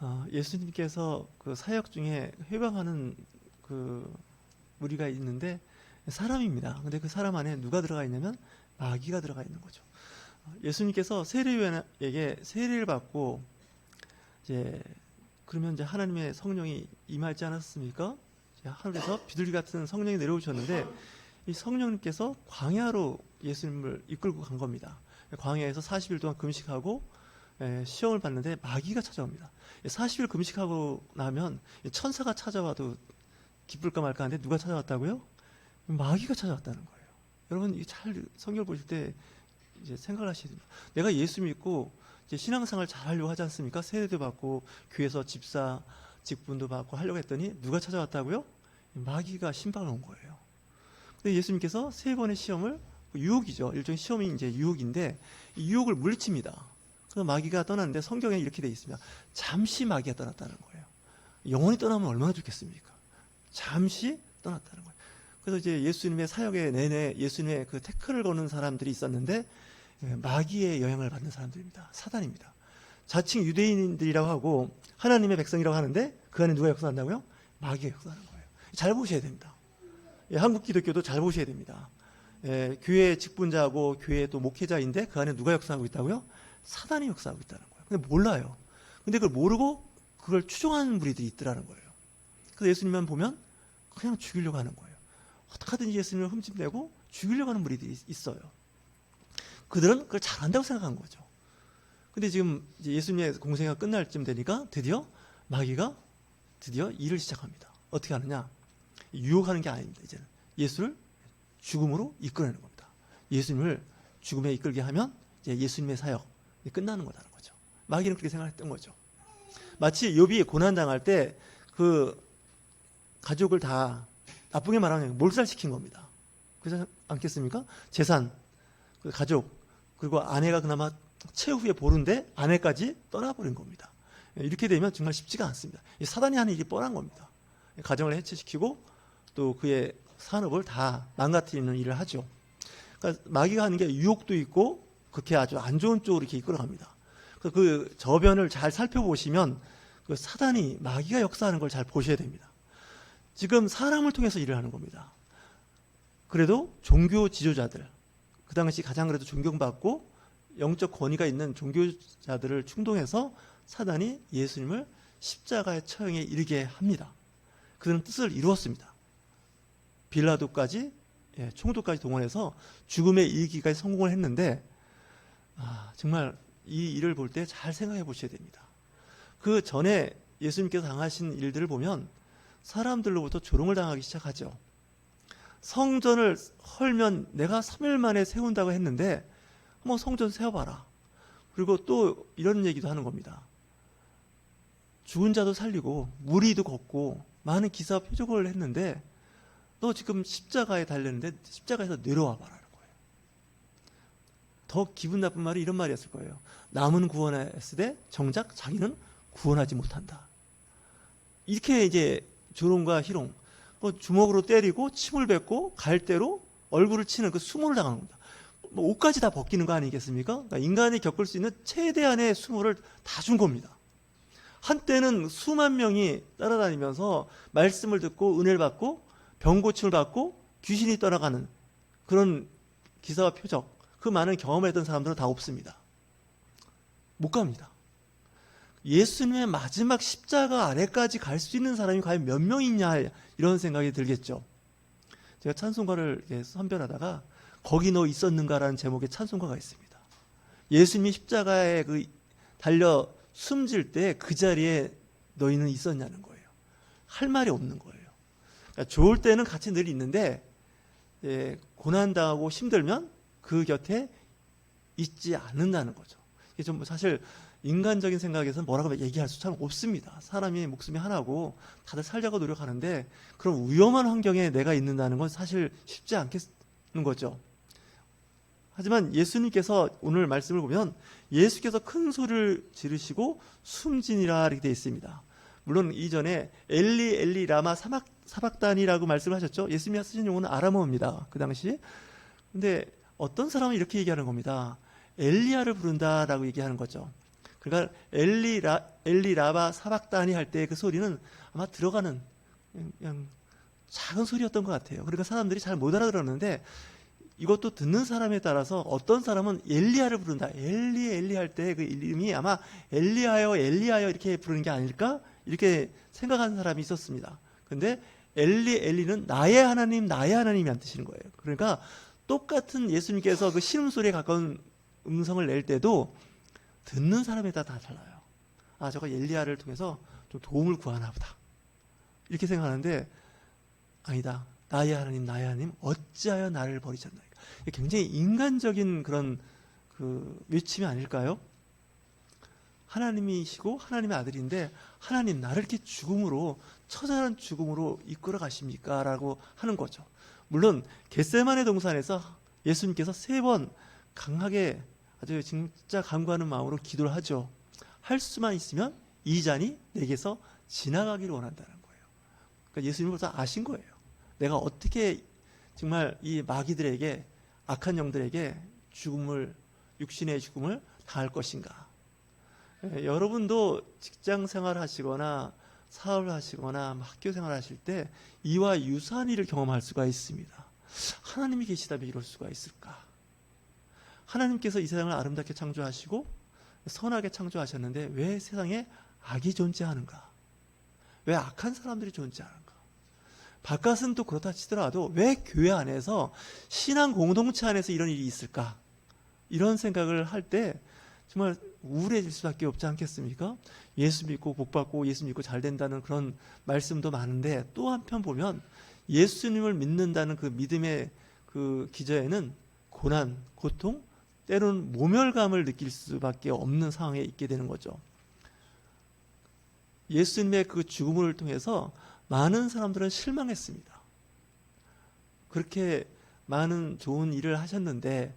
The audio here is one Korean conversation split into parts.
어, 예수님께서 그 사역 중에 회방하는 그 무리가 있는데 사람입니다. 근데 그 사람 안에 누가 들어가 있냐면 마귀가 들어가 있는 거죠. 어, 예수님께서 세례요한에게 세례를 받고 이제 그러면 이제 하나님의 성령이 임하지 않았습니까? 하늘에서 비둘기 같은 성령이 내려오셨는데 이 성령님께서 광야로 예수님을 이끌고 간 겁니다. 광야에서 40일 동안 금식하고 예, 시험을 받는데 마귀가 찾아옵니다. 40일 금식하고 나면 천사가 찾아와도 기쁠까 말까 하는데 누가 찾아왔다고요? 마귀가 찾아왔다는 거예요. 여러분 잘 성경을 보실 때 이제 생각을 하셔야 됩니다. 내가 예수 믿고 신앙생활 잘 하려고 하지 않습니까? 세례도 받고 교회에서 집사 직분도 받고 하려고 했더니 누가 찾아왔다고요? 마귀가 신방을 온 거예요. 근데 예수님께서 세 번의 시험을 유혹이죠. 일종의 시험이 이제 유혹인데 이 유혹을 물리칩니다. 그래서 마귀가 떠났는데 성경에 이렇게 돼 있습니다. 잠시 마귀가 떠났다는 거예요. 영원히 떠나면 얼마나 좋겠습니까? 잠시 떠났다는 거예요. 그래서 이제 예수님의 사역의 내내 예수님의 그 태클을 거는 사람들이 있었는데 예, 마귀의 영향을 받는 사람들입니다. 사단입니다. 자칭 유대인들이라고 하고 하나님의 백성이라고 하는데 그 안에 누가 역사한다고요? 마귀가 역사하는 거예요. 잘 보셔야 됩니다. 예, 한국 기독교도 잘 보셔야 됩니다. 예, 교회 직분자하고 교회 또 목회자인데 그 안에 누가 역사하고 있다고요? 사단이 역사하고 있다는 거예요. 근데 몰라요. 근데 그걸 모르고 그걸 추종하는 무리들이 있더라는 거예요. 그래서 예수님만 보면 그냥 죽이려고 하는 거예요. 어떻게 든지 예수님을 흠집내고 죽이려고 하는 무리들이 있어요. 그들은 그걸 잘한다고 생각한 거죠. 근데 지금 예수님의 공생애가 끝날 쯤 되니까 드디어 마귀가 드디어 일을 시작합니다. 어떻게 하느냐? 유혹하는 게 아닙니다. 이제는 예수를 죽음으로 이끌어내는 겁니다. 예수님을 죽음에 이끌게 하면 예수님의 사역 이 끝나는 거라는 거죠. 마귀는 그렇게 생각했던 거죠. 마치 욥이 고난 당할 때 그 가족을 다 나쁘게 말하면 몰살시킨 겁니다. 그렇지 않겠습니까? 재산, 그 가족, 그리고 아내가 그나마 최후의 보루인데 아내까지 떠나버린 겁니다. 이렇게 되면 정말 쉽지가 않습니다. 이 사단이 하는 일이 뻔한 겁니다. 가정을 해체시키고 또 그의 산업을 다 망가뜨리는 일을 하죠. 그러니까 마귀가 하는 게 유혹도 있고 그렇게 아주 안 좋은 쪽으로 이렇게 이끌어갑니다. 그 저변을 잘 살펴보시면 그 사단이 마귀가 역사하는 걸 잘 보셔야 됩니다. 지금 사람을 통해서 일을 하는 겁니다. 그래도 종교 지도자들, 그 당시 가장 그래도 존경받고 영적 권위가 있는 종교자들을 충동해서 사단이 예수님을 십자가의 처형에 이르게 합니다. 그런 뜻을 이루었습니다. 빌라도까지 예, 총독까지 동원해서 죽음에 이르기까지 성공을 했는데 아, 정말 이 일을 볼 때 잘 생각해 보셔야 됩니다. 그 전에 예수님께서 당하신 일들을 보면 사람들로부터 조롱을 당하기 시작하죠. 성전을 헐면 내가 3일 만에 세운다고 했는데 한번 성전 세워봐라. 그리고 또 이런 얘기도 하는 겁니다. 죽은 자도 살리고 무리도 걷고 많은 기사 표적을 했는데 너 지금 십자가에 달렸는데 십자가에서 내려와 거예요. 더 기분 나쁜 말이 이런 말이었을 거예요. 남은 때 정작 자기는 구원하지 못한다. 이렇게 이제 조롱과 희롱, 뭐 주먹으로 때리고 침을 뱉고 갈대로 얼굴을 치는 그 수모를 당하는 겁니다. 뭐 옷까지 다 벗기는 거 아니겠습니까? 그러니까 인간이 겪을 수 있는 최대한의 수모를 다 준 겁니다. 한때는 수만 명이 따라다니면서 말씀을 듣고 은혜를 받고 병 고침을 받고 귀신이 떠나가는 그런 기사와 표적, 그 많은 경험을 했던 사람들은 다 없습니다. 못 갑니다. 예수님의 마지막 십자가 아래까지 갈 수 있는 사람이 과연 몇명 있냐 이런 생각이 들겠죠. 제가 찬송가를 선별하다가 거기 너 있었는가라는 제목의 찬송가가 있습니다. 예수님이 십자가에 그 달려 숨질 때 그 자리에 너희는 있었냐는 거예요. 할 말이 없는 거예요. 그러니까 좋을 때는 같이 늘 있는데 예, 고난 당하고 힘들면 그 곁에 있지 않는다는 거죠. 이게 좀 사실 인간적인 생각에서는 뭐라고 얘기할 수참 없습니다. 사람이 목숨이 하나고 다들 살자고 노력하는데 그런 위험한 환경에 내가 있는다는 건 사실 쉽지 않겠는 거죠. 하지만 예수님께서 오늘 말씀을 보면 예수께서 큰 소리를 지르시고 숨지니라 이렇게 되어 있습니다. 물론 이전에 엘리 엘리 라마 사박 사박단이라고 말씀을 하셨죠. 예수님이 쓰신 용어는 아람어입니다. 그 당시. 근데 어떤 사람은 이렇게 얘기하는 겁니다. 엘리야를 부른다라고 얘기하는 거죠. 그러니까 엘리라 엘리라바 사박다니 할때 그 소리는 아마 들어가는 그냥, 작은 소리였던 것 같아요. 그러니까 사람들이 잘 못 알아들었는데 이것도 듣는 사람에 따라서 어떤 사람은 엘리야를 부른다. 엘리 엘리 할 때 그 이름이 아마 엘리하여 엘리하여 이렇게 부르는 게 아닐까 이렇게 생각하는 사람이 있었습니다. 근데 엘리 엘리는 나의 하나님 나의 하나님이란 뜻인 거예요. 그러니까 똑같은 예수님께서 그 신음소리에 가까운 음성을 낼 때도 듣는 사람에 따라 다 달라요. 아, 저거 엘리야를 통해서 좀 도움을 구하나 보다. 이렇게 생각하는데 아니다. 나의 하나님, 나의 하나님, 어찌하여 나를 버리셨나이까. 굉장히 인간적인 그런 그 외침이 아닐까요? 하나님이시고 하나님의 아들인데 하나님 나를 이렇게 죽음으로 처절한 죽음으로 이끌어 가십니까? 라고 하는 거죠. 물론 겟세만의 동산에서 예수님께서 세 번 강하게 아주 진짜 간구하는 마음으로 기도를 하죠. 할 수만 있으면 이 잔이 내게서 지나가기를 원한다는 거예요. 그러니까 예수님은 벌써 아신 거예요. 내가 어떻게 정말 이 마귀들에게 악한 영들에게 죽음을 육신의 죽음을 당할 것인가. 예, 여러분도 직장 생활 하시거나 사업을 하시거나 학교 생활 하실 때 이와 유사한 일을 경험할 수가 있습니다. 하나님이 계시다면 이럴 수가 있을까? 하나님께서 이 세상을 아름답게 창조하시고 선하게 창조하셨는데 왜 세상에 악이 존재하는가? 왜 악한 사람들이 존재하는가? 바깥은 또 그렇다 치더라도 왜 교회 안에서 신앙 공동체 안에서 이런 일이 있을까? 이런 생각을 할 때 정말 우울해질 수밖에 없지 않겠습니까? 예수 믿고 복 받고 예수 믿고 잘 된다는 그런 말씀도 많은데 또 한편 보면 예수님을 믿는다는 그 믿음의 그 기저에는 고난, 고통, 때로는 모멸감을 느낄 수밖에 없는 상황에 있게 되는 거죠. 예수님의 그 죽음을 통해서 많은 사람들은 실망했습니다. 그렇게 많은 좋은 일을 하셨는데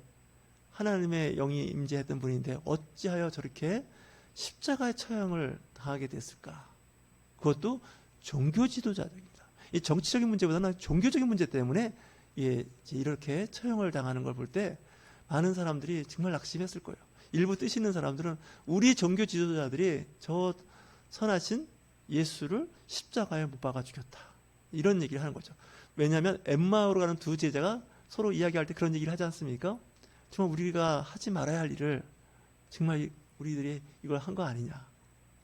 하나님의 영이 임재했던 분인데 어찌하여 저렇게 십자가의 처형을 당하게 됐을까? 그것도 종교 지도자입니다. 이 정치적인 문제보다는 종교적인 문제 때문에 예, 이렇게 처형을 당하는 걸 볼 때 많은 사람들이 정말 낙심했을 거예요. 일부 뜻 있는 사람들은 우리 종교 지도자들이 저 선하신 예수를 십자가에 못 박아 죽였다. 이런 얘기를 하는 거죠. 왜냐하면 엠마오로 가는 두 제자가 서로 이야기할 때 그런 얘기를 하지 않습니까? 정말 우리가 하지 말아야 할 일을 정말 우리들이 이걸 한 거 아니냐.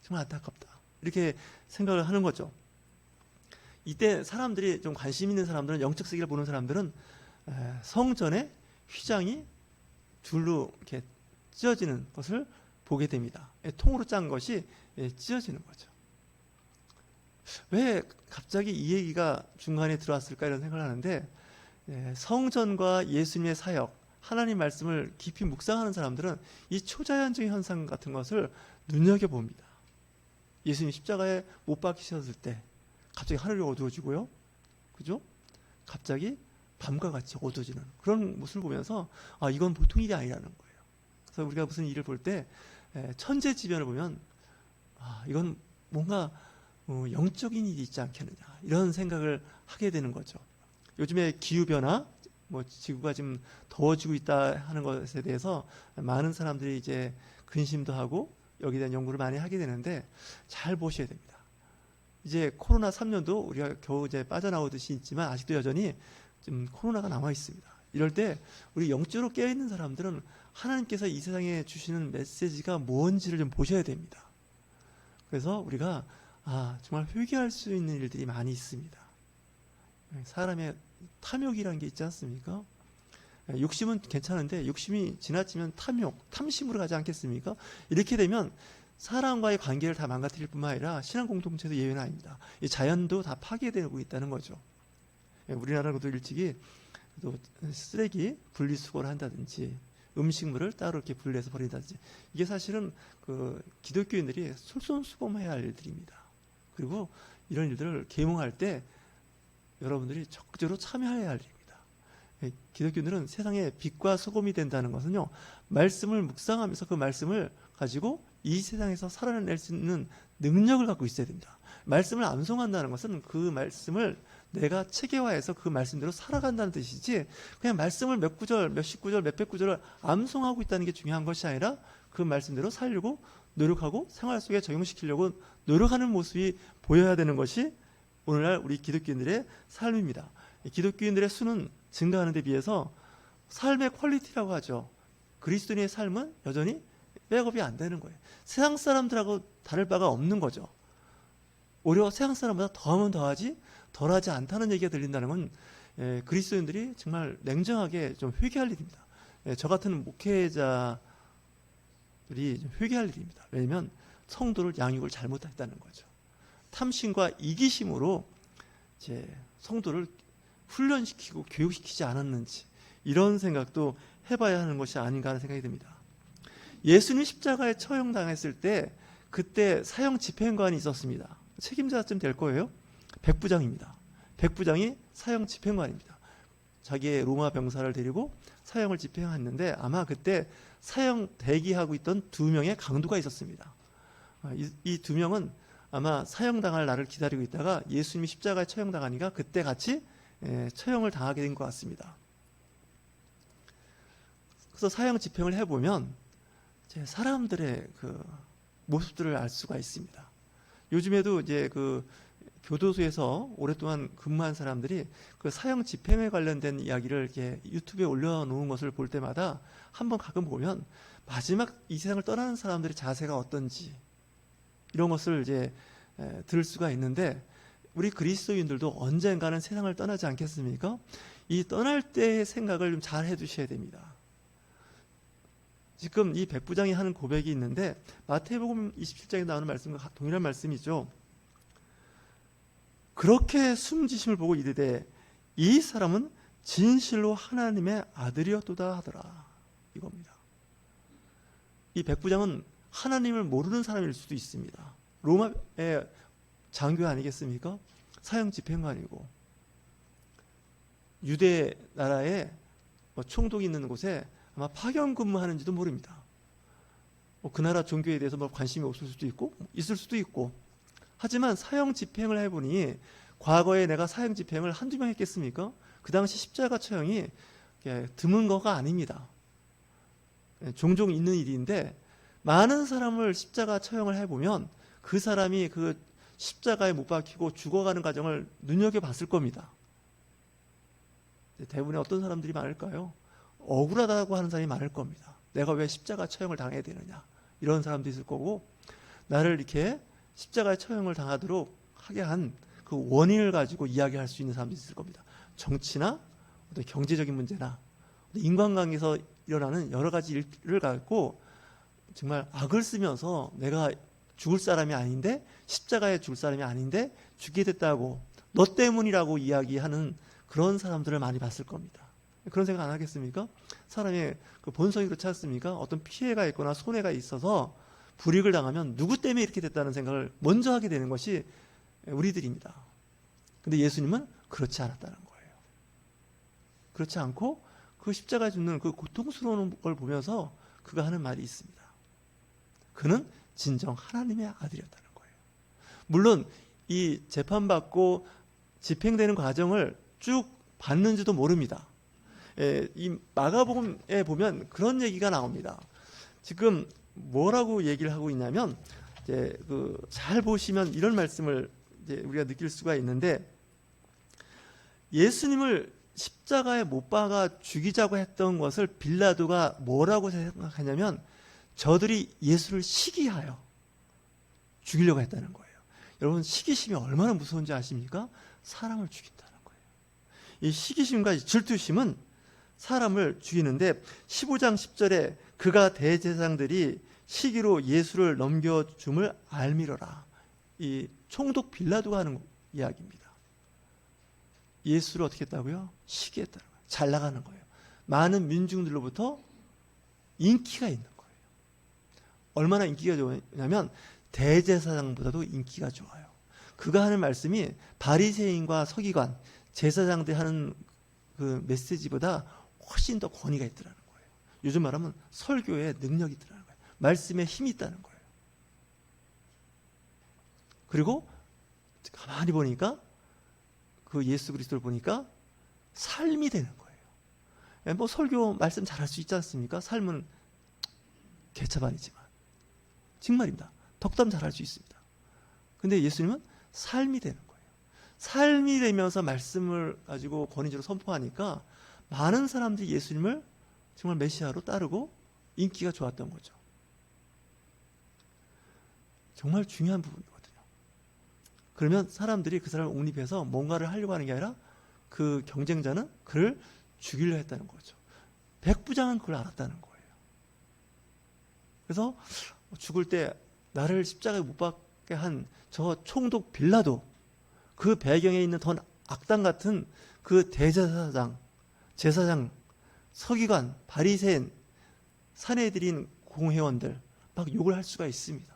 정말 안타깝다. 이렇게 생각을 하는 거죠. 이때 사람들이 좀 관심 있는 사람들은 영적 세계를 보는 사람들은 성전에 휘장이 둘로 이렇게 찢어지는 것을 보게 됩니다. 통으로 짠 것이 찢어지는 거죠. 왜 갑자기 이 얘기가 중간에 들어왔을까 이런 생각을 하는데 성전과 예수님의 사역, 하나님 말씀을 깊이 묵상하는 사람들은 이 초자연적인 현상 같은 것을 눈여겨 봅니다. 예수님 십자가에 못 박히셨을 때 갑자기 하늘이 어두워지고요. 그죠? 갑자기 밤과 같이 어두워지는 그런 모습을 보면서 아 이건 보통 일이 아니라는 거예요. 그래서 우리가 무슨 일을 볼 때 천재지변을 보면 아 이건 뭔가 어, 영적인 일이 있지 않겠느냐 이런 생각을 하게 되는 거죠. 요즘에 기후 변화, 뭐 지구가 지금 더워지고 있다 하는 것에 대해서 많은 사람들이 이제 근심도 하고 여기에 대한 연구를 많이 하게 되는데 잘 보셔야 됩니다. 이제 코로나 3년도 우리가 겨우 이제 빠져나오듯이 있지만 아직도 여전히 좀 코로나가 남아 있습니다. 이럴 때 우리 영적으로 깨어 있는 사람들은 하나님께서 이 세상에 주시는 메시지가 뭔지를 좀 보셔야 됩니다. 그래서 우리가 아 정말 회개할 수 있는 일들이 많이 있습니다. 사람의 탐욕이라는 게 있지 않습니까? 욕심은 괜찮은데 욕심이 지나치면 탐욕, 탐심으로 가지 않겠습니까? 이렇게 되면 사람과의 관계를 다 망가뜨릴 뿐만 아니라 신앙 공동체도 예외는 아닙니다. 이 자연도 다 파괴되고 있다는 거죠. 우리나라도 일찍이 또 쓰레기 분리수거를 한다든지 음식물을 따로 이렇게 분리해서 버린다든지 이게 사실은 그 기독교인들이 솔선수범해야 할 일들입니다. 그리고 이런 일들을 계몽할 때 여러분들이 적극적으로 참여해야 할 일입니다. 예, 기독교인들은 세상에 빛과 소금이 된다는 것은요, 말씀을 묵상하면서 그 말씀을 가지고 이 세상에서 살아낼 수 있는 능력을 갖고 있어야 됩니다. 말씀을 암송한다는 것은 그 말씀을 내가 체계화해서 그 말씀대로 살아간다는 뜻이지 그냥 말씀을 몇 구절, 몇십 구절, 몇백 구절을 암송하고 있다는 게 중요한 것이 아니라 그 말씀대로 살려고 노력하고 생활 속에 적용시키려고 노력하는 모습이 보여야 되는 것이 오늘날 우리 기독교인들의 삶입니다. 기독교인들의 수는 증가하는 데 비해서 삶의 퀄리티라고 하죠. 그리스도인의 삶은 여전히 백업이 안 되는 거예요. 세상 사람들하고 다를 바가 없는 거죠. 오히려 세상 사람보다 더하면 더하지 덜하지 않다는 얘기가 들린다는 건 예, 그리스도인들이 정말 냉정하게 좀 회개할 일입니다. 예, 저 같은 목회자들이 좀 회개할 일입니다. 왜냐하면 성도를 양육을 잘못했다는 거죠. 탐심과 이기심으로 이제 성도를 훈련시키고 교육시키지 않았는지 이런 생각도 해봐야 하는 것이 아닌가 하는 생각이 듭니다. 예수님 십자가에 처형당했을 때 그때 사형 집행관이 있었습니다. 책임자쯤 될 거예요. 백부장입니다. 백부장이 사형 집행관입니다. 자기의 로마 병사를 데리고 사형을 집행했는데 아마 그때 사형 대기하고 있던 두 명의 강도가 있었습니다. 아, 이두 명은 아마 사형당할 날을 기다리고 있다가 예수님이 십자가에 처형당하니까 그때 같이 예, 처형을 당하게 된 것 같습니다. 그래서 사형 집행을 해보면 이제 사람들의 그 모습들을 알 수가 있습니다. 요즘에도 이제 그 교도소에서 오랫동안 근무한 사람들이 그 사형 집행에 관련된 이야기를 이렇게 유튜브에 올려놓은 것을 볼 때마다 한번 가끔 보면 마지막 이 세상을 떠나는 사람들의 자세가 어떤지 이런 것을 이제 에, 들을 수가 있는데 우리 그리스도인들도 언젠가는 세상을 떠나지 않겠습니까? 이 떠날 때의 생각을 좀 잘 해두셔야 됩니다. 지금 이 백부장이 하는 고백이 있는데 마태복음 27장에 나오는 말씀과 동일한 말씀이죠. 그렇게 숨지심을 보고 이르되 이 사람은 진실로 하나님의 아들이었도다 하더라 이겁니다. 이 백부장은 하나님을 모르는 사람일 수도 있습니다. 로마의 장교 아니겠습니까? 사형 집행관이고 유대 나라에 뭐 총독이 있는 곳에 아마 파견 근무하는지도 모릅니다. 뭐그 나라 종교에 대해서 뭐 관심이 없을 수도 있고 있을 수도 있고 하지만 사형 집행을 해보니 과거에 내가 사형 집행을 한두 명 했겠습니까? 그 당시 십자가 처형이 드문 거가 아닙니다. 예, 종종 있는 일인데 많은 사람을 십자가 처형을 해보면 그 사람이 그 십자가에 못 박히고 죽어가는 과정을 눈여겨봤을 겁니다. 대부분의 어떤 사람들이 많을까요? 억울하다고 하는 사람이 많을 겁니다. 내가 왜 십자가 처형을 당해야 되느냐. 이런 사람도 있을 거고, 나를 이렇게 십자가에 처형을 당하도록 하게 한 그 원인을 가지고 이야기할 수 있는 사람도 있을 겁니다. 정치나 어떤 경제적인 문제나 인간관계에서 일어나는 여러 가지 일을 갖고 정말 악을 쓰면서 내가 죽을 사람이 아닌데 십자가에 죽을 사람이 아닌데 죽게 됐다고 너 때문이라고 이야기하는 그런 사람들을 많이 봤을 겁니다. 그런 생각 안 하겠습니까? 사람의 그 본성이 그렇지 않습니까? 어떤 피해가 있거나 손해가 있어서 불이익을 당하면 누구 때문에 이렇게 됐다는 생각을 먼저 하게 되는 것이 우리들입니다. 근데 예수님은 그렇지 않았다는 거예요. 그렇지 않고 그 십자가에 죽는 그 고통스러운 걸 보면서 그가 하는 말이 있습니다. 그는 진정 하나님의 아들이었다는 거예요. 물론 이 재판받고 집행되는 과정을 쭉 봤는지도 모릅니다. 예, 이 마가복음에 보면 그런 얘기가 나옵니다. 지금 뭐라고 얘기를 하고 있냐면 이제 그 잘 보시면 이런 말씀을 우리가 느낄 수가 있는데 예수님을 십자가에 못 박아 죽이자고 했던 것을 빌라도가 뭐라고 생각하냐면 저들이 예수를 시기하여 죽이려고 했다는 거예요. 여러분 시기심이 얼마나 무서운지 아십니까? 사람을 죽인다는 거예요. 이 시기심과 질투심은 사람을 죽이는데 15장 10절에 그가 대제사장들이 시기로 예수를 넘겨줌을 알미러라. 이 총독 빌라도가 하는 이야기입니다. 예수를 어떻게 했다고요? 시기했다는 거예요. 잘 나가는 거예요. 많은 민중들로부터 인기가 있는 거예요. 얼마나 인기가 좋냐면 대제사장보다도 인기가 좋아요. 그가 하는 말씀이 바리새인과 서기관, 제사장들 하는 그 메시지보다 훨씬 더 권위가 있더라는 거예요. 요즘 말하면 설교에 능력이 있더라는 거예요. 말씀에 힘이 있다는 거예요. 그리고 가만히 보니까 그 예수 그리스도를 보니까 삶이 되는 거예요. 예, 뭐 설교 말씀 잘할 수 있지 않습니까? 삶은 개차반이지만 정말입니다. 덕담 잘할 수 있습니다. 근데 예수님은 삶이 되는 거예요. 삶이 되면서 말씀을 가지고 권위적으로 선포하니까 많은 사람들이 예수님을 정말 메시아로 따르고 인기가 좋았던 거죠. 정말 중요한 부분이거든요. 그러면 사람들이 그 사람을 옹립해서 뭔가를 하려고 하는 게 아니라 그 경쟁자는 그를 죽이려 했다는 거죠. 백부장은 그걸 알았다는 거예요. 그래서 죽을 때 나를 십자가에 못 박게 한 저 총독 빌라도 그 배경에 있는 더 악당 같은 그 대제사장, 제사장, 서기관, 바리새인, 사내들인 공회원들 막 욕을 할 수가 있습니다.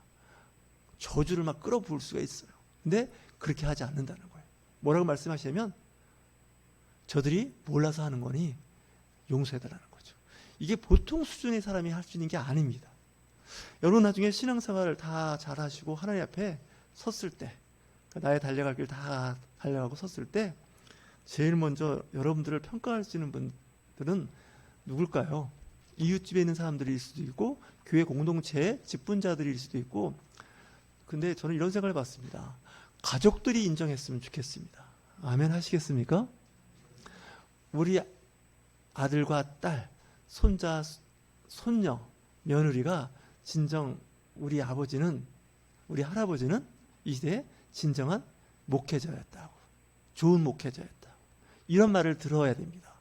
저주를 막 끌어부을 수가 있어요. 근데 그렇게 하지 않는다는 거예요. 뭐라고 말씀하시냐면 저들이 몰라서 하는 거니 용서해달라는 거죠. 이게 보통 수준의 사람이 할 수 있는 게 아닙니다. 여러분 나중에 신앙생활을 다 잘하시고 하나님 앞에 섰을 때 나의 달려갈 길 다 달려가고 섰을 때 제일 먼저 여러분들을 평가할 수 있는 분들은 누굴까요? 이웃집에 있는 사람들일 수도 있고 교회 공동체의 직분자들일 수도 있고 근데 저는 이런 생각을 해봤습니다. 가족들이 인정했으면 좋겠습니다. 아멘 하시겠습니까? 우리 아들과 딸, 손자, 손녀, 며느리가 진정 우리 아버지는 우리 할아버지는 이 시대에 진정한 목회자였다고. 좋은 목회자였다. 이런 말을 들어야 됩니다.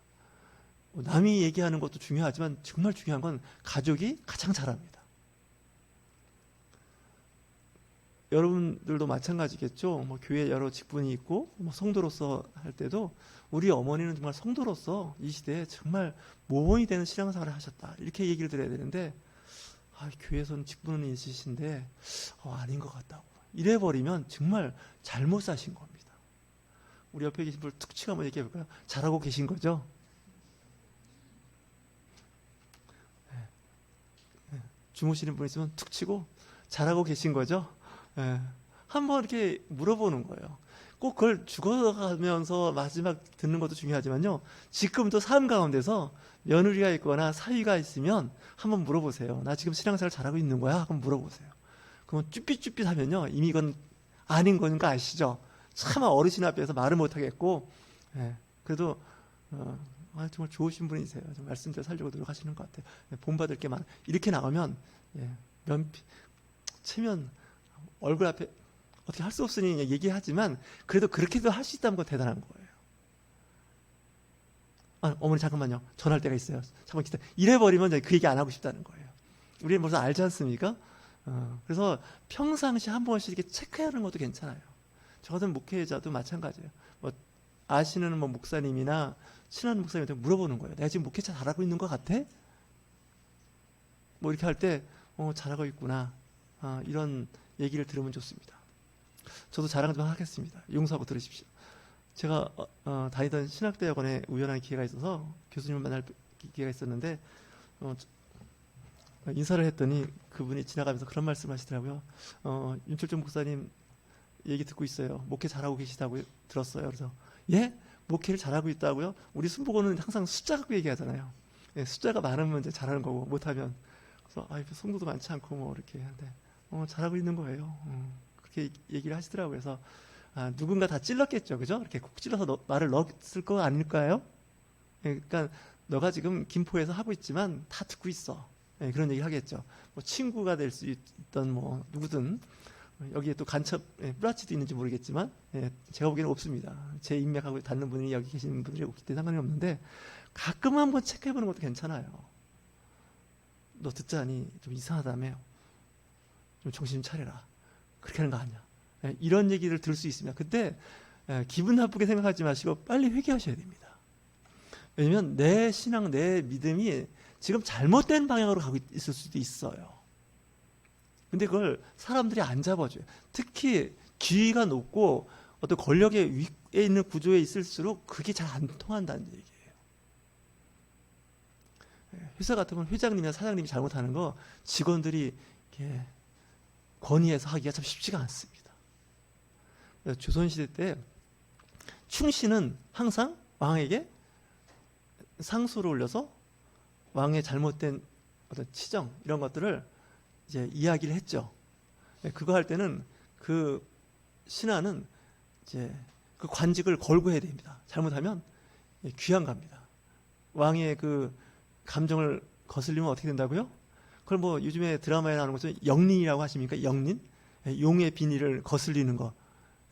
남이 얘기하는 것도 중요하지만 정말 중요한 건 가족이 가장 잘합니다. 여러분들도 마찬가지겠죠. 뭐 교회 여러 직분이 있고 뭐 성도로서 할 때도 우리 어머니는 정말 성도로서 이 시대에 정말 모범이 되는 신앙생활을 하셨다. 이렇게 얘기를 드려야 되는데 아, 교회에서는 직분은 있으신데 어, 아닌 것 같다고. 이래 버리면 정말 잘못 사신 겁니다. 우리 옆에 계신 분툭 치고 한번 얘기해 볼까요? 잘하고 계신 거죠? 네. 네. 주무시는 분 있으면 툭 치고 잘하고 계신 거죠? 예. 한번 이렇게 물어보는 거예요. 꼭 그걸 죽어가면서 마지막 듣는 것도 중요하지만요. 지금도 삶 가운데서 며느리가 있거나 사위가 있으면 한번 물어보세요. 나 지금 신앙생활 잘하고 있는 거야? 한번 물어보세요. 그러면 쭈삣쭈삣 하면요. 이미 이건 아닌 거는 거 아시죠? 차마 어르신 앞에서 말을 못 하겠고, 예. 그래도, 어, 아, 정말 좋으신 분이세요. 좀 말씀대로 살려고 노력하시는 것 같아요. 예, 본받을 게 많아. 이렇게 나오면, 예, 면피, 체면, 얼굴 앞에 어떻게 할 수 없으니 얘기하지만 그래도 그렇게도 할 수 있다는 건 대단한 거예요. 아, 어머니 잠깐만요. 전화할 때가 있어요. 잠깐 기다. 이래 버리면 그 얘기 안 하고 싶다는 거예요. 우리는 벌써 알지 않습니까? 어, 그래서 평상시 한 번씩 이렇게 체크하는 것도 괜찮아요. 저 같은 목회자도 마찬가지예요. 뭐 아시는 뭐 목사님이나 친한 목사님한테 물어보는 거예요. 내가 지금 목회 잘하고 있는 것 같아? 뭐 이렇게 할 때 어, 잘하고 있구나. 아, 이런 얘기를 들으면 좋습니다. 저도 자랑 좀 하겠습니다. 용서하고 들으십시오. 제가 어, 어, 다니던 신학대학원에 우연한 기회가 있어서 교수님을 만날 기회가 있었는데 어, 인사를 했더니 그분이 지나가면서 그런 말씀 하시더라고요. 어, 윤철종 목사님 얘기 듣고 있어요. 목회 잘하고 계시다고 들었어요. 그래서 예? 목회를 잘하고 있다고요? 우리 순복원은 항상 숫자 갖고 얘기하잖아요. 예, 숫자가 많으면 이제 잘하는 거고 못하면 그래서 아, 성도도 많지 않고 뭐 이렇게 하는데 어, 잘하고 있는 거예요. 어, 그렇게 얘기를 하시더라고요. 그래서 아, 누군가 다 찔렀겠죠, 그죠? 이렇게 콕 찔러서 너, 말을 넣었을 거 아닐까요? 예, 그러니까 너가 지금 김포에서 하고 있지만 다 듣고 있어. 예, 그런 얘기 하겠죠. 뭐 친구가 될 수 있던 뭐 누구든 여기에 또 간첩 예, 뿌라치도 있는지 모르겠지만 예, 제가 보기에는 없습니다. 제 인맥하고 닿는 분이 여기 계시는 분들이 없기 때문에 상관이 없는데 가끔 한번 체크해보는 것도 괜찮아요. 너 듣자니 좀 이상하다며 좀 정신 좀 차려라. 그렇게 하는 거 아니야. 예, 이런 얘기를 들을 수 있습니다. 그때 예, 기분 나쁘게 생각하지 마시고 빨리 회개하셔야 됩니다. 왜냐면 내 신앙, 내 믿음이 지금 잘못된 방향으로 가고 있을 수도 있어요. 근데 그걸 사람들이 안 잡아줘요. 특히 지위가 높고 어떤 권력의 위에 있는 구조에 있을수록 그게 잘 안 통한다는 얘기예요. 예, 회사 같으면 회장님이나 사장님이 잘못하는 거 직원들이 이렇게 건의해서 하기가 참 쉽지가 않습니다. 조선시대 때 충신은 항상 왕에게 상소를 올려서 왕의 잘못된 어떤 치정 이런 것들을 이제 이야기를 했죠. 예, 그거 할 때는 그 신하는 이제 그 관직을 걸고 해야 됩니다. 잘못하면 예, 귀양 갑니다. 왕의 그 감정을 거슬리면 어떻게 된다고요? 그걸 뭐 요즘에 드라마에 나오는 것처럼 영린이라고 하십니까? 영린? 예, 용의 비닐을 거슬리는 거.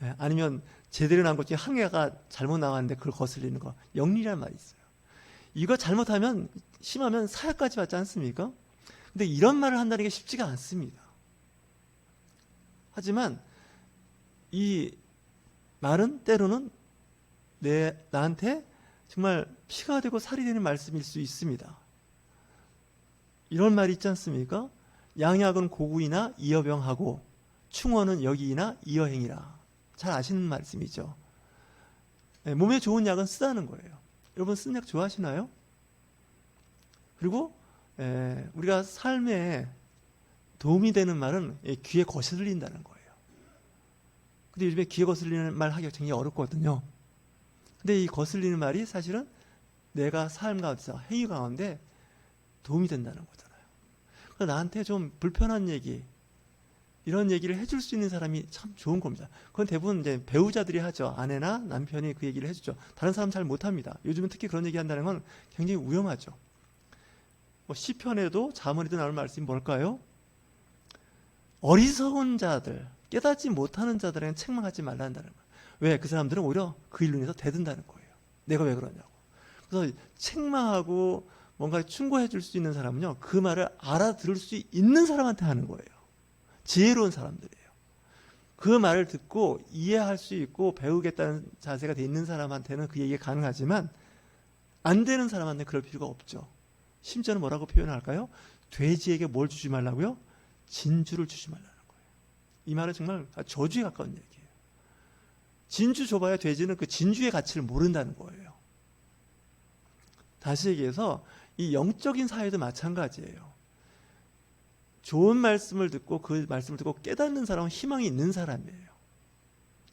예, 아니면 제대로 나온 것 중에 한 개가 잘못 나왔는데 그걸 거슬리는 거. 영린이라는 말이 있어요. 이거 잘못하면 심하면 사약까지 받지 않습니까? 근데 이런 말을 한다는 게 쉽지가 않습니다. 하지만 이 말은 때로는 내 나한테 정말 피가 되고 살이 되는 말씀일 수 있습니다. 이런 말이 있지 않습니까? 양약은 고구이나 이어병하고 충원은 여기이나 이어행이라. 잘 아시는 말씀이죠. 네, 몸에 좋은 약은 쓰다는 거예요. 여러분 쓴 약 좋아하시나요? 그리고 에, 우리가 삶에 도움이 되는 말은 예, 귀에 거슬린다는 거예요. 근데 요즘에 귀에 거슬리는 말 하기가 굉장히 어렵거든요. 근데 이 거슬리는 말이 사실은 내가 삶 가운데서 행위 가운데 도움이 된다는 거잖아요. 그래서 나한테 좀 불편한 얘기, 이런 얘기를 해줄 수 있는 사람이 참 좋은 겁니다. 그건 대부분 이제 배우자들이 하죠. 아내나 남편이 그 얘기를 해주죠. 다른 사람 잘 못합니다. 요즘은 특히 그런 얘기 한다는 건 굉장히 위험하죠. 뭐 시편에도 자문에도 나올 말씀이 뭘까요? 어리석은 자들, 깨닫지 못하는 자들에게는 책망하지 말란다는 거예요. 왜? 그 사람들은 오히려 그 일로 인해서 대든다는 거예요. 내가 왜 그러냐고. 그래서 책망하고 뭔가 충고해 줄 수 있는 사람은요, 그 말을 알아들을 수 있는 사람한테 하는 거예요. 지혜로운 사람들이에요. 그 말을 듣고 이해할 수 있고 배우겠다는 자세가 돼 있는 사람한테는 그 얘기가 가능하지만 안 되는 사람한테는 그럴 필요가 없죠. 심지어는 뭐라고 표현할까요? 돼지에게 뭘 주지 말라고요? 진주를 주지 말라는 거예요. 이 말은 정말 저주에 가까운 얘기예요. 진주 줘봐야 돼지는 그 진주의 가치를 모른다는 거예요. 다시 얘기해서 이 영적인 사회도 마찬가지예요. 좋은 말씀을 듣고 그 말씀을 듣고 깨닫는 사람은 희망이 있는 사람이에요.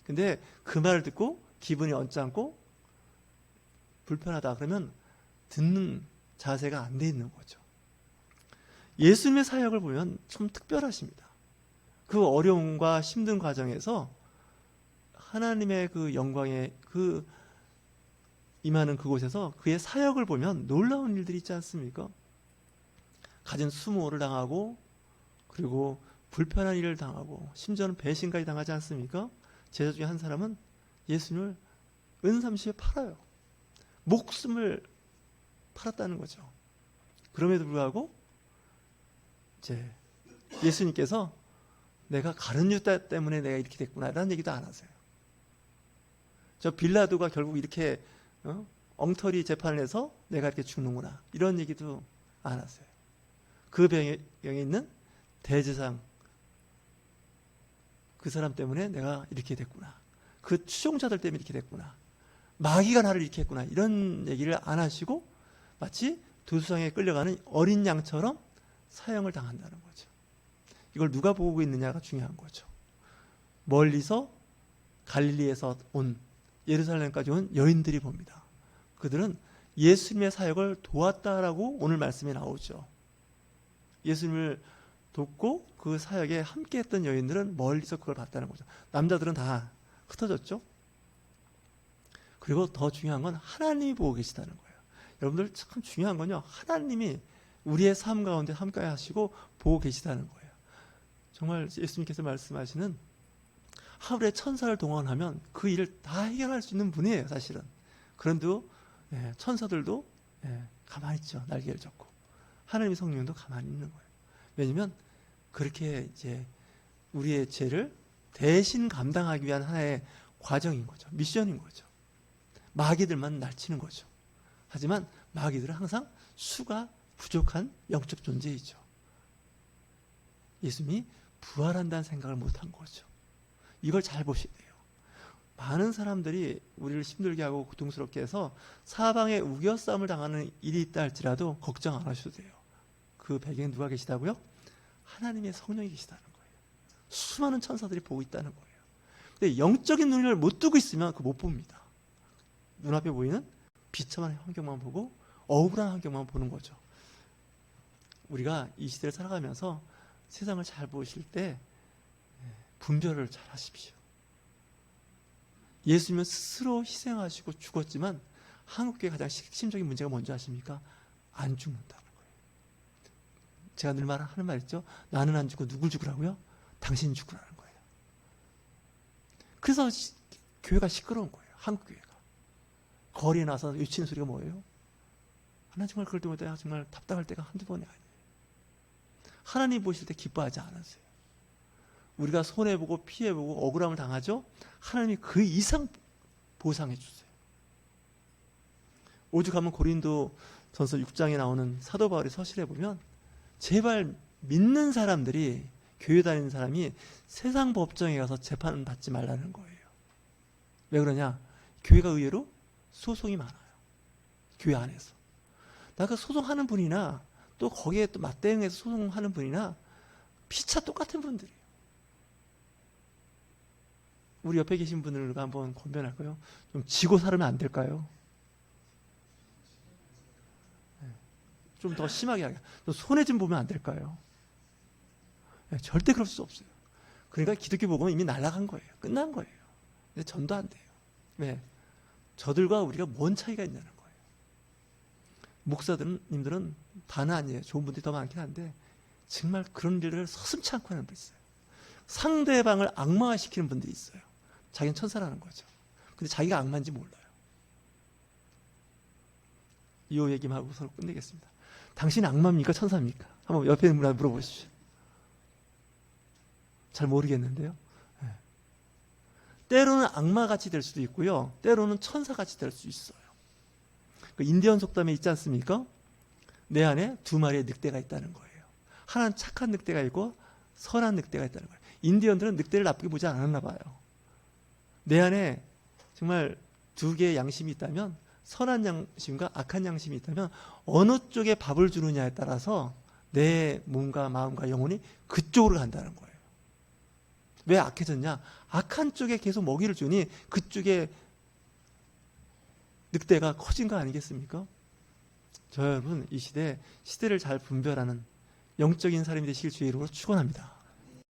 근데 그 말을 듣고 기분이 언짢고 불편하다 그러면 듣는 자세가 안 돼 있는 거죠. 예수님의 사역을 보면 참 특별하십니다. 그 어려움과 힘든 과정에서 하나님의 그 영광에 그 임하는 그곳에서 그의 사역을 보면 놀라운 일들이 있지 않습니까? 가진 수모를 당하고 그리고 불편한 일을 당하고 심지어는 배신까지 당하지 않습니까? 제자 중에 한 사람은 예수님을 은삼시에 팔아요. 목숨을 팔았다는 거죠. 그럼에도 불구하고 이제 예수님께서 내가 가른 유다 때문에 내가 이렇게 됐구나라는 얘기도 안 하세요. 저 빌라도가 결국 이렇게 어? 엉터리 재판을 해서 내가 이렇게 죽는구나 이런 얘기도 안 하세요. 그 병에 있는 대제상 그 사람 때문에 내가 이렇게 됐구나. 그 추종자들 때문에 이렇게 됐구나. 마귀가 나를 이렇게 했구나. 이런 얘기를 안 하시고 마치 도수상에 끌려가는 어린 양처럼 사형을 당한다는 거죠. 이걸 누가 보고 있느냐가 중요한 거죠. 멀리서 갈릴리에서 온 예루살렘까지 온 여인들이 봅니다. 그들은 예수님의 사역을 도왔다라고 오늘 말씀에 나오죠. 예수님을 돕고 그 사역에 함께 했던 여인들은 멀리서 그걸 봤다는 거죠. 남자들은 다 흩어졌죠. 그리고 더 중요한 건 하나님이 보고 계시다는 거예요. 여러분들 참 중요한 건요. 하나님이 우리의 삶 가운데 함께 하시고 보고 계시다는 거예요. 정말 예수님께서 말씀하시는 하늘에 천사를 동원하면 그 일을 다 해결할 수 있는 분이에요, 사실은. 그런데도 예, 천사들도 예, 가만히 있죠. 날개를 젓고. 하나님의 성령도 가만히 있는 거예요. 왜냐면 그렇게 이제 우리의 죄를 대신 감당하기 위한 하나의 과정인 거죠. 미션인 거죠. 마귀들만 날치는 거죠. 하지만 마귀들은 항상 수가 부족한 영적 존재이죠. 예수님이 부활한다는 생각을 못한 거죠. 이걸 잘 보셔야 돼요. 많은 사람들이 우리를 힘들게 하고 고통스럽게 해서 사방에 우겨싸움을 당하는 일이 있다 할지라도 걱정 안 하셔도 돼요. 그 배경에 누가 계시다고요? 하나님의 성령이 계시다는 거예요. 수많은 천사들이 보고 있다는 거예요. 근데 영적인 눈을 못 뜨고 있으면 그 못 봅니다. 눈앞에 보이는 비참한 환경만 보고 억울한 환경만 보는 거죠. 우리가 이 시대를 살아가면서 세상을 잘 보실 때 예, 분별을 잘 하십시오. 예수님은 스스로 희생하시고 죽었지만 한국교회 가장 핵심적인 문제가 뭔지 아십니까? 안 죽는다는 거예요. 제가 늘 말하는 말 있죠. 나는 안 죽고 누굴 죽으라고요? 당신 죽으라는 거예요. 그래서 시- 교회가 시끄러운 거예요. 한국 교회가. 거리에 나서 외치는 소리가 뭐예요? 하나 정말 그럴 때마다 정말 답답할 때가 한두 번이 아니에요. 하나님 보실 때 기뻐하지 않으세요. 우리가 손해보고 피해보고 억울함을 당하죠? 하나님이 그 이상 보상해 주세요. 오죽하면 고린도 전서 6장에 나오는 사도 바울의 서실에 보면 제발 믿는 사람들이 교회 다니는 사람이 세상 법정에 가서 재판 받지 말라는 거예요. 왜 그러냐? 교회가 의외로 소송이 많아요. 교회 안에서. 나그 소송하는 분이나 또 거기에 또 맞대응해서 소송하는 분이나 피차 똑같은 분들이에요. 우리 옆에 계신 분들과 한번 권변할까요? 좀 지고 살으면 안 될까요? 좀 더 심하게 하게. 좀 손해 좀 보면 안 될까요? 네, 절대 그럴 수 없어요. 그러니까 기독교 복음은 이미 날아간 거예요. 끝난 거예요. 근데 전도 안 돼요. 왜? 저들과 우리가 뭔 차이가 있냐는 거예요. 목사님들은 다는 아니에요. 좋은 분들이 더 많긴 한데 정말 그런 일을 서슴치 않고 하는 분이 있어요. 상대방을 악마화시키는 분들이 있어요. 자기는 천사라는 거죠. 근데 자기가 악마인지 몰라요. 이 얘기만 하고 서로 끝내겠습니다. 당신 악마입니까? 천사입니까? 한번 옆에 있는 분한테 물어보십시오. 잘 모르겠는데요. 네. 때로는 악마같이 될 수도 있고요. 때로는 천사같이 될 수 있어요. 그 인디언 속담에 있지 않습니까? 내 안에 두 마리의 늑대가 있다는 거예요. 하나는 착한 늑대가 있고 선한 늑대가 있다는 거예요. 인디언들은 늑대를 나쁘게 보지 않았나 봐요. 내 안에 정말 두 개의 양심이 있다면 선한 양심과 악한 양심이 있다면 어느 쪽에 밥을 주느냐에 따라서 내 몸과 마음과 영혼이 그쪽으로 간다는 거예요. 왜 악해졌냐? 악한 쪽에 계속 먹이를 주니 그쪽에 늑대가 커진 거 아니겠습니까? 저 여러분 이 시대 시대를 잘 분별하는 영적인 사람이 되시길 주의 이름으로 축원합니다.